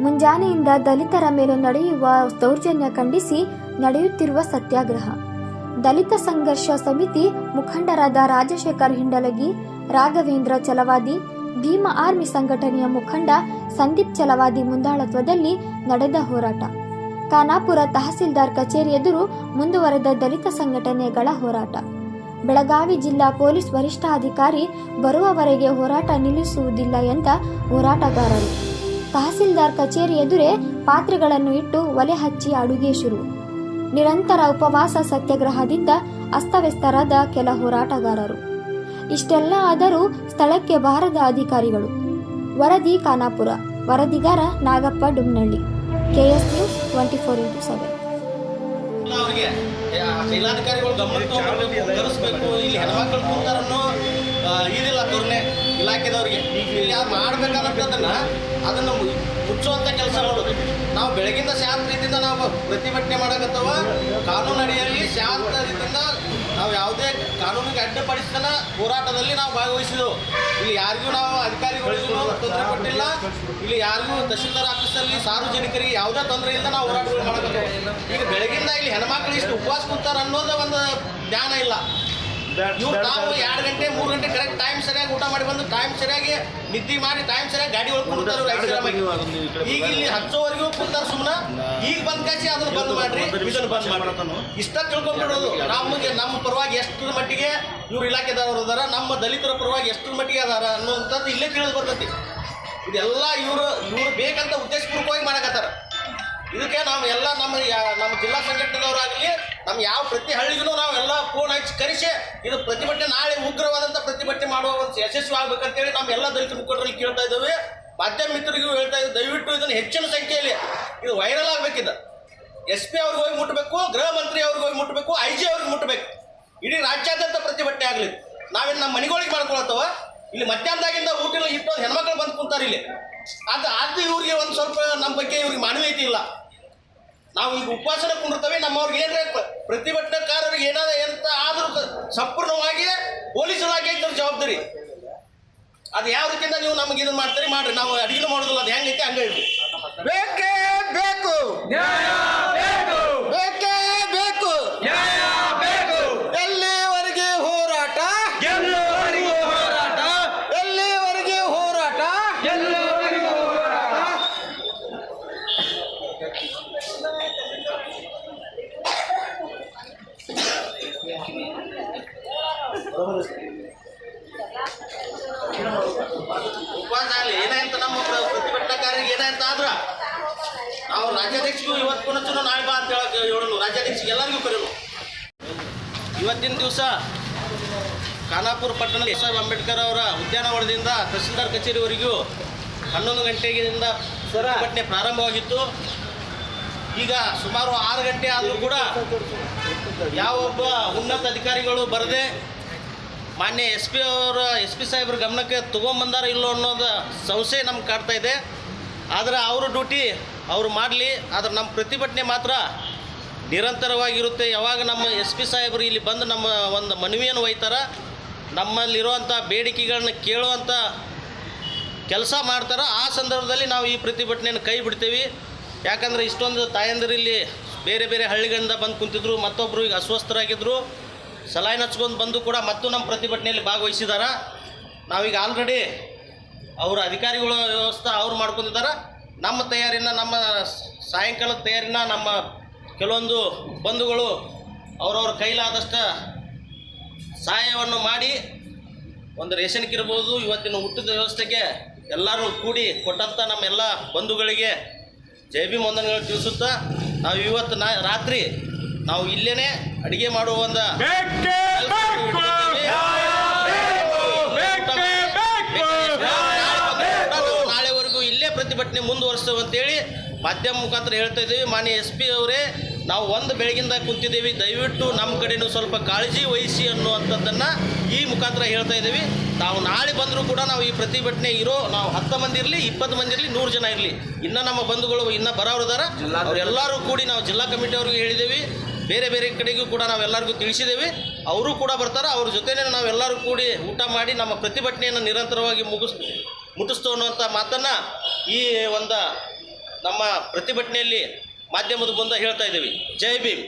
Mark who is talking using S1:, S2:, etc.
S1: ಮುಂಜಾನೆಯಿಂದ ದಲಿತರ ಮೇಲೆ ನಡೆಯುವ ದೌರ್ಜನ್ಯ ಖಂಡಿಸಿ ನಡೆಯುತ್ತಿರುವ ಸತ್ಯಾಗ್ರಹ. ದಲಿತ ಸಂಘರ್ಷ ಸಮಿತಿ ಮುಖಂಡರಾದ ರಾಜಶೇಖರ್ ಹಿಂಡಲಗಿ, ರಾಘವೇಂದ್ರ ಚಲವಾದಿ, ಭೀಮ ಆರ್ಮಿ ಸಂಘಟನೆಯ ಮುಖಂಡ ಸಂದೀಪ್ ಚಲವಾದಿ ಮುಂದಾಳತ್ವದಲ್ಲಿ ನಡೆದ ಹೋರಾಟ. ಖಾನಾಪುರ ತಹಸೀಲ್ದಾರ್ ಕಚೇರಿ ಎದುರು ಮುಂದುವರೆದ ದಲಿತ ಸಂಘಟನೆಗಳ ಹೋರಾಟ. ಬೆಳಗಾವಿ ಜಿಲ್ಲಾ ಪೊಲೀಸ್ ವರಿಷ್ಠಾಧಿಕಾರಿ ಬರುವವರೆಗೆ ಹೋರಾಟ ನಿಲ್ಲಿಸುವುದಿಲ್ಲ ಎಂದ ಹೋರಾಟಗಾರರು. ತಹಸೀಲ್ದಾರ್ ಕಚೇರಿ ಎದುರೇ ಪಾತ್ರೆಗಳನ್ನು ಇಟ್ಟು ಒಲೆ ಹಚ್ಚಿ ಅಡುಗೆ ಶುರು. ನಿರಂತರ ಉಪವಾಸ ಸತ್ಯಾಗ್ರಹದಿಂದ ಅಸ್ತವ್ಯಸ್ತರಾದ ಕೆಲ ಹೋರಾಟಗಾರರು. ಇಷ್ಟೆಲ್ಲ ಆದರೂ ಸ್ಥಳಕ್ಕೆ ಬಾರದ ಅಧಿಕಾರಿಗಳು. ವರದಿ Khanapur. ವರದಿಗಾರ Nagappa Dumnalli. KS news twenty four into seven.
S2: ಅವ್ರಿಗೆ. ಜಿಲ್ಲಾಧಿಕಾರಿಗಳು ಗಮನ ತಗೋಬೇಕು ಕರೆಸ್ಬೇಕು ಇಲ್ಲಿ ಹೆಣ್ಮಕ್ಳು ಕೂತಾರನ್ನೋ ಇದಿಲ್ಲ ಧೋರಣೆ ಇಲಾಖೆದವ್ರಿಗೆ. ಇಲ್ಲಿ ಯಾರು ಅದನ್ನ ಅದನ್ನ ಮುಚ್ಚುವಂಥ ಕೆಲಸ ಮಾಡೋದು. ನಾವು ಬೆಳಗಿಂದ ಶಾಂತ ರೀತಿಯಿಂದ ನಾವು ಪ್ರತಿಭಟನೆ ಮಾಡಕತ್ತವ. ಕಾನೂನು ಅಡಿಯಲ್ಲಿ ಶಾಂತ ರೀತಿಯಿಂದ ನಾವು ಯಾವುದೇ ಕಾನೂನಿಗೆ ಅಡ್ಡಿಪಡಿಸಿದ ಹೋರಾಟದಲ್ಲಿ ನಾವು ಭಾಗವಹಿಸಿದೆವು. ಇಲ್ಲಿ ಯಾರಿಗೂ ನಾವು ಅಧಿಕಾರಿಗಳಿಗೂ ತೊಂದರೆ ಕೊಟ್ಟಿಲ್ಲ. ಇಲ್ಲಿ ಯಾರಿಗೂ ತಹಶೀಲ್ದಾರ್ ಆಫೀಸಲ್ಲಿ ಸಾರ್ವಜನಿಕರಿಗೆ ಯಾವುದೇ ತೊಂದರೆ ಇಲ್ಲದ ನಾವು ಹೋರಾಟಗಳು ಮಾಡಕತ್ತೇವೆ. ಈಗ ಬೆಳಗಿಂದ ಇಲ್ಲಿ ಹೆಣ್ಮಕ್ಳು ಇಷ್ಟು ಉಪವಾಸ ಕೂತಾರ ಅನ್ನೋದು ಒಂದು ಜ್ಞಾನ ಇಲ್ಲ. ಇವ್ರು ತಾವು ಎರಡು ಗಂಟೆ ಮೂರು ಗಂಟೆ ಕರೆಕ್ಟ್ ಟೈಮ್ ಸರಿಯಾಗಿ ಊಟ ಮಾಡಿ ಬಂದು ಟೈಮ್ ಸರಿಯಾಗಿ ನಿದ್ದೆ ಮಾಡಿ ಟೈಮ್ ಸರಿಯಾಗಿ ಗಾಡಿ ಒಳಗೆ ಈಗ ಇಲ್ಲಿ ಹಚ್ಚೋವರೆಗೂ ಕುಂತಾರ ಸುಮ್ಮನೆ ಈಗ ಬಂದ್ ಕಾಸಿ ಅದನ್ನ ಬಂದ್ ಮಾಡ್ರಿ ಇದನ್ನ ಬಂದ್ ಮಾಡ್ರಿ. ಇಷ್ಟ ತಿಳ್ಕೊಂಡ್ಬಿಡೋದು ನಮಗೆ ನಮ್ಮ ಪರವಾಗಿ ಎಷ್ಟರ ಮಟ್ಟಿಗೆ ಇವ್ರು ಇಲಾಖೆದವರು ಅದಾರ ನಮ್ಮ ದಲಿತರ ಪರವಾಗಿ ಎಷ್ಟರ ಮಟ್ಟಿಗೆ ಅದಾರ ಅನ್ನೋಂಥದ್ದು ಇಲ್ಲೇ ತಿಳಿದು ಬರ್ತೈತಿ. ಇದೆಲ್ಲ ಇವರು ಇವ್ರು ಬೇಕಂತ ಉದ್ದೇಶಪೂರ್ವಕವಾಗಿ ಮಾಡಕತ್ತಾರ. ಇದಕ್ಕೆ ನಾವು ಎಲ್ಲ ನಮ್ಮ ನಮ್ಮ ಜಿಲ್ಲಾ ಸಂಘಟನೆದವರಾಗಲಿ ನಮ್ಮ ಯಾವ ಪ್ರತಿ ಹಳ್ಳಿಗೂ ನಾವೆಲ್ಲ ಫೋನ್ ಹಚ್ಚಿ ಕರೆಸಿ, ಇದು ಪ್ರತಿಭಟನೆ ನಾಳೆ ಉಗ್ರವಾದಂಥ ಪ್ರತಿಭಟನೆ ಮಾಡುವ ಒಂದು ಯಶಸ್ವಿ ಆಗ್ಬೇಕಂತೇಳಿ ನಮ್ಮ ಎಲ್ಲ ದಲಿತ ಮುಖಂಡರಲ್ಲಿ ಕೇಳ್ತಾ ಇದ್ದೇವೆ. ಮಾಧ್ಯಮ ಮಿತ್ರರಿಗೂ ಹೇಳ್ತಾ ಇದ್ದೀವಿ. ದಯವಿಟ್ಟು ಇದನ್ನು ಹೆಚ್ಚಿನ ಸಂಖ್ಯೆಯಲ್ಲಿ, ಇದು ವೈರಲ್ ಆಗ್ಬೇಕಿದೆ. ಎಸ್ ಪಿ ಅವ್ರಿಗೆ ಹೋಗಿ ಮುಟ್ಟಬೇಕು ಗೃಹ ಮಂತ್ರಿ ಅವ್ರಿಗೆ ಹೋಗಿ ಮುಟ್ಟಬೇಕು ಐ ಜಿ ಅವ್ರಿಗೆ ಮುಟ್ಟಬೇಕು ಇಡೀ ರಾಜ್ಯಾದ್ಯಂತ ಪ್ರತಿಭಟನೆ ಆಗಲಿ. ನಾವೇನು ನಮ್ಮ ಮನೆಗಳಿಗೆ ಮಾಡ್ಕೊಳತ್ತವ. ಇಲ್ಲಿ ಮಧ್ಯಾಹ್ನದಾಗಿಂದ ಊಟಿನ ಇಟ್ಟು ಹೆಣ್ಮಕ್ಳು ಬಂದು ಕುಂತಾರೆ ಇಲ್ಲಿ. ಅದು ಅದು ಇವ್ರಿಗೆ ಒಂದು ಸ್ವಲ್ಪ ನಮ್ಮ ಬಗ್ಗೆ ಇವ್ರಿಗೆ ಮಾನವೀಯತೆ ಇಲ್ಲ. ನಾವು ಈಗ ಉಪವಾಸನ ಕುಂಡಿರ್ತವೆ ನಮ್ಮವ್ರಿಗೆ ಏನ್ರ ಪ್ರತಿಭಟನಾಕಾರರಿಗೆ ಏನಾದ ಎಂತ ಆದ್ರೂ ಸಂಪೂರ್ಣವಾಗಿ ಪೊಲೀಸ್ ಇಲಾಖೆ ಇದ್ರ ಜವಾಬ್ದಾರಿ. ಅದು ಯಾವ ರೀತಿಯಿಂದ ನೀವು ನಮ್ಗೆ ಇದನ್ನ ಮಾಡ್ತೀರಿ ಮಾಡ್ರಿ. ನಾವು ಅಡಿಗೆ ಮಾಡೋದಿಲ್ಲ ಅದು ಹೆಂಗೈತೆ ಹಂಗೈತಿ
S3: ಬೇಕು ಬೇಕೇ ಬೇಕು ಎಲ್ಲಿವರೆಗೆ ಹೋರಾಟ ಎಲ್ಲಿವರೆಗೆ ಹೋರಾಟ
S2: ಉಪವಾಸ ಆಗಲಿ ಏನಾಯ್ತು? ನಮ್ಮ ಪ್ರ- ಪ್ರತಿಭಟನಾಕಾರರಿಗೆ ಏನಾಯ್ತು ಆದ್ರ? ನಾವು ರಾಜ್ಯಾಧ್ಯಕ್ಷಗೂ ಇವತ್ತು ಪುನಃ ನಾಳೆ ಬಾ ಅಂತ ಹೇಳಕ್ ಹೇಳಲು ರಾಜ್ಯಾಧ್ಯಕ್ಷರಿಗೆ ಎಲ್ಲರಿಗೂ ಕರೆಯೋನು. ಇವತ್ತಿನ ದಿವಸ ಖಾನಾಪುರ ಪಟ್ಟಣದ ಎಸ್ ಆರ್ ಅಂಬೇಡ್ಕರ್ ಅವರ ಉದ್ಯಾನವನದಿಂದ ತಹಸೀಲ್ದಾರ್ ಕಚೇರಿವರೆಗೂ ಹನ್ನೊಂದು ಗಂಟೆಗಿಂದ ಪ್ರತಿಭಟನೆ ಪ್ರಾರಂಭವಾಗಿತ್ತು. ಈಗ ಸುಮಾರು ಆರು ಗಂಟೆ ಆದರೂ ಕೂಡ ಯಾವೊಬ್ಬ ಉನ್ನತ ಅಧಿಕಾರಿಗಳು ಬರದೆ ಮಾನ್ಯ ಎಸ್ ಪಿ ಅವರ, ಎಸ್ ಪಿ ಸಾಹೇಬ್ರ ಗಮನಕ್ಕೆ ತೊಗೊಂಬಂದಾರ ಇಲ್ಲೋ ಅನ್ನೋದು ಸಂಶಯ ನಮ್ಗೆ ಕಾಡ್ತಾ ಇದೆ. ಆದರೆ ಅವ್ರ ಡ್ಯೂಟಿ ಅವರು ಮಾಡಲಿ, ಆದರೆ ನಮ್ಮ ಪ್ರತಿಭಟನೆ ಮಾತ್ರ ನಿರಂತರವಾಗಿರುತ್ತೆ. ಯಾವಾಗ ನಮ್ಮ ಎಸ್ ಪಿ ಸಾಹೇಬ್ರು ಇಲ್ಲಿ ಬಂದು ನಮ್ಮ ಒಂದು ಮನವಿಯನ್ನು ಒಯ್ತಾರ, ನಮ್ಮಲ್ಲಿರುವಂಥ ಬೇಡಿಕೆಗಳನ್ನ ಕೇಳುವಂಥ ಕೆಲಸ ಮಾಡ್ತಾರ, ಆ ಸಂದರ್ಭದಲ್ಲಿ ನಾವು ಈ ಪ್ರತಿಭಟನೆಯನ್ನು ಕೈ ಬಿಡ್ತೀವಿ. ಯಾಕಂದರೆ ಇಷ್ಟೊಂದು ತಾಯಂದಿರು ಇಲ್ಲಿ ಬೇರೆ ಬೇರೆ ಹಳ್ಳಿಗಳಿಂದ ಬಂದು ಕುಂತಿದ್ರು ಮತ್ತೊಬ್ಬರು ಈಗ ಅಸ್ವಸ್ಥರಾಗಿದ್ದರು ಸಲಾಯಿನ್ ನಚ್ಕೊಂಡು ಬಂದು ಕೂಡ ಮತ್ತು ನಮ್ಮ ಪ್ರತಿಭಟನೆಯಲ್ಲಿ ಭಾಗವಹಿಸಿದಾರ. ನಾವೀಗ ಆಲ್ರೆಡಿ ಅವರ ಅಧಿಕಾರಿಗಳ ವ್ಯವಸ್ಥೆ ಅವ್ರು ಮಾಡ್ಕೊಂಡಿದ್ದಾರೆ ನಮ್ಮ ತಯಾರಿನ, ನಮ್ಮ ಸಾಯಂಕಾಲದ ತಯಾರಿನ, ನಮ್ಮ ಕೆಲವೊಂದು ಬಂಧುಗಳು ಅವರವ್ರ ಕೈಲಾದಷ್ಟು ಸಹಾಯವನ್ನು ಮಾಡಿ ಒಂದು ರೇಷನ್ಗೆ ಇರ್ಬೋದು, ಇವತ್ತಿನ ಊಟದ ವ್ಯವಸ್ಥೆಗೆ ಎಲ್ಲರೂ ಕೂಡಿ ಕೊಟ್ಟಂಥ ನಮ್ಮೆಲ್ಲ ಬಂಧುಗಳಿಗೆ ಜೈಬಿ ಭೀಮ್ ವಂದನೆಗಳು ತಿಳಿಸುತ್ತಾ, ನಾವು ಇವತ್ತು ನಾ ರಾತ್ರಿ ನಾವು ಇಲ್ಲೇನೆ ಅಡಿಗೆ ಮಾಡುವ ಒಂದು ನಾಳೆವರೆಗೂ ಇಲ್ಲೇ ಪ್ರತಿಭಟನೆ ಮುಂದುವರಿಸ್ತೇವೆ ಅಂತೇಳಿ ಮಾಧ್ಯಮ ಮುಖಾಂತರ ಹೇಳ್ತಾ ಇದ್ದೀವಿ. ಮಾನ್ಯ ಎಸ್ ಪಿ ಅವರೇ ನಾವು ಒಂದು ಬೆಳಗಿಂದ ಕುಂತಿದ್ದೀವಿ. ದಯವಿಟ್ಟು ನಮ್ಮ ಕಡೆನೂ ಸ್ವಲ್ಪ ಕಾಳಜಿ ವಹಿಸಿ ಅನ್ನುವಂಥದ್ದನ್ನು ಈ ಮುಖಾಂತರ ಹೇಳ್ತಾ ಇದ್ದೀವಿ. ನಾವು ನಾಳೆ ಬಂದರೂ ಕೂಡ ನಾವು ಈ ಪ್ರತಿಭಟನೆ ಇರೋ ನಾವು ಹತ್ತು ಮಂದಿ ಇರಲಿ ಇಪ್ಪತ್ತು ಮಂದಿ ಇರಲಿ ನೂರು ಜನ ಇರಲಿ. ಇನ್ನೂ ನಮ್ಮ ಬಂಧುಗಳು ಇನ್ನೂ ಬರೋರು ಇದಾರ ಅವರೆಲ್ಲರೂ ಕೂಡಿ ನಾವು ಜಿಲ್ಲಾ ಕಮಿಟಿ ಅವ್ರಿಗೆ ಹೇಳಿದ್ದೀವಿ. ಬೇರೆ ಬೇರೆ ಕಡೆಗೂ ಕೂಡ ನಾವೆಲ್ಲರಿಗೂ ತಿಳಿಸಿದ್ದೇವೆ. ಅವರು ಕೂಡ ಬರ್ತಾರೆ. ಅವ್ರ ಜೊತೆನೇ ನಾವೆಲ್ಲರೂ ಕೂಡಿ ಊಟ ಮಾಡಿ ನಮ್ಮ ಪ್ರತಿಭಟನೆಯನ್ನು ನಿರಂತರವಾಗಿ ಮುಗಿಸ್, ಮುಟ್ಟಿಸ್ತು ಅನ್ನುವಂಥ ಮಾತನ್ನು ಈ ಒಂದು ನಮ್ಮ ಪ್ರತಿಭಟನೆಯಲ್ಲಿ ಮಾಧ್ಯಮದ ಮುಂದೆ ಹೇಳ್ತಾ ಇದ್ದೀವಿ. ಜೈ ಭೀಮ್.